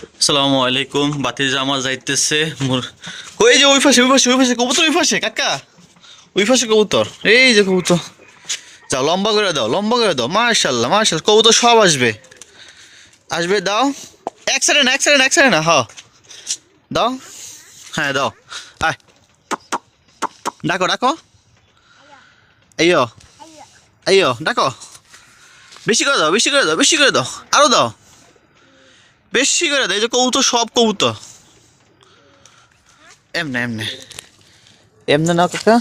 আসসালামু আলাইকুম বাতির জামা যাইতেছে। ওই যে ওই পাশে ওই পাশে ওই পাশে, কবুতর ওই পাশে, কাকা। ওই পাশে কবুতর। এই যে কবুতর। যাও, লম্বা করে দাও, লম্বা করে দাও। মার্শাল্লাহ মার্শাল কবুতর সব আসবে। আসবে, দাও। এক সেকেন্ড এক সেকেন্ড এক সেকেন্ড হ। দাও। হ্যাঁ দাও। আয়। ডাকো ডাকো। আইয়ো। আইয়ো, ডাকো। বেশি করে দাও, বেশি করে দাও, বেশি করে দাও। আরও দাও। বেশি করে দাও এই যে কবুতর সব কবুতর। এমনে এমনে। এমনে না কাকা।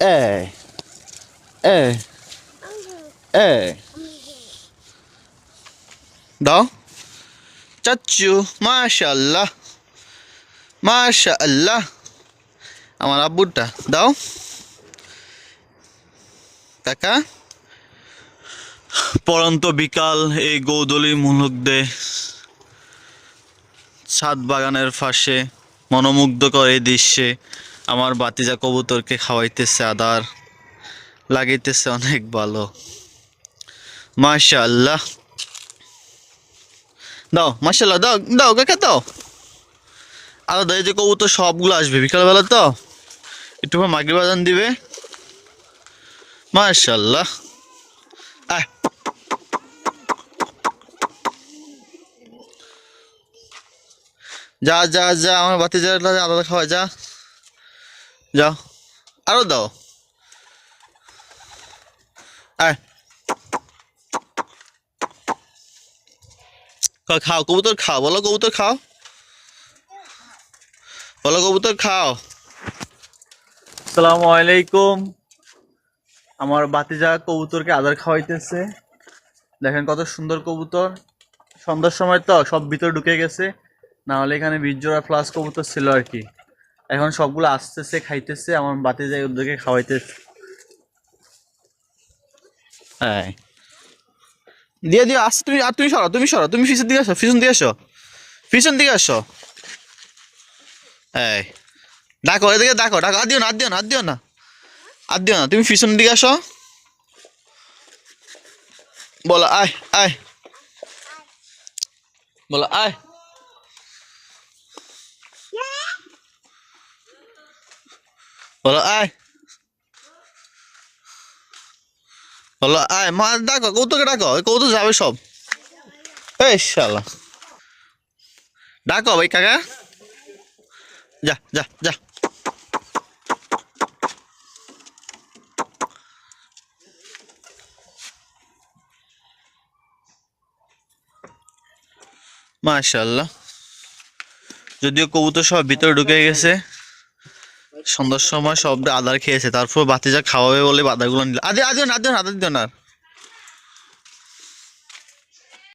এই এই এই। দাও। চাচ্চু মাশাল্লাহ মাশাল্লাহ আমার আব্বুরটা দাও। কাকা। পরন্ত বিকাল এই গৌদলি মুলুক দে ছাদ বাগানের পাশে মনোমুগ্ধকর এই দৃশ্যে আমার বাতিজা কবুতরকে খাওয়াইতেছে আদার লাগাইতেছে অনেক ভালো। মাশাল্লাহ দাও, মাশাআল্লাহ, দাও দাও, কাকা, দাও। আলাদা এই যে কবুতর সবগুলো আসবে, বিকালবেলা তো। একটু মাগরি বাজান দিবে। মাশাআল্লাহ। যা যা যা আমার বাতি যা আলাদা খাওয়া যা। যাও। আরও দাও। খাও, কবুতর খাও বলো কবুতর খাও। বলো কবুতর খাও। আসসালামু আলাইকুম। আমার বাতিজা কবুতরকে আদার খাওয়াইতেছে। দেখেন কত সুন্দর কবুতর। সন্ধ্যার সময় তো সব ভিতরে ঢুকে গেছে। না হলে এখানে বীরজোড়া প্লাস কবুতর ছিল আর কি। এখন সবগুলো আসতেছে খাইতেছে আমার বাতি যায় ওদেরকে খাওয়াইতেছে। হ্যাঁ দিয়ে দিও আসতে তুমি আর তুমি সরো তুমি সরো তুমি পিছন দিকে আসো পিছন দিকে আসো পিছন দিকে আসো। এই ডাকো এদিকে ডাকো ডাকো আর দিও না আর দিও না আর দিও না আর দিও না তুমি পিছন দিকে আসো। বলো আয় আয়। বলো আয়। বলো আয় বলো আয় মা ডাকো কৌতুকে ডাকো কৌতুক যাবে সব এই শালা ডাকো ভাই কাকা যা যা যা মাশাল্লাহ যদিও কবুতর সব ভিতরে ঢুকে গেছে। সন্ধ্যার সময় সব আদার খেয়েছে তারপর বাতিজা খাওয়াবে বলে বাদাগুলো নিল আদি আদিও না আদিও না আদা দিও না।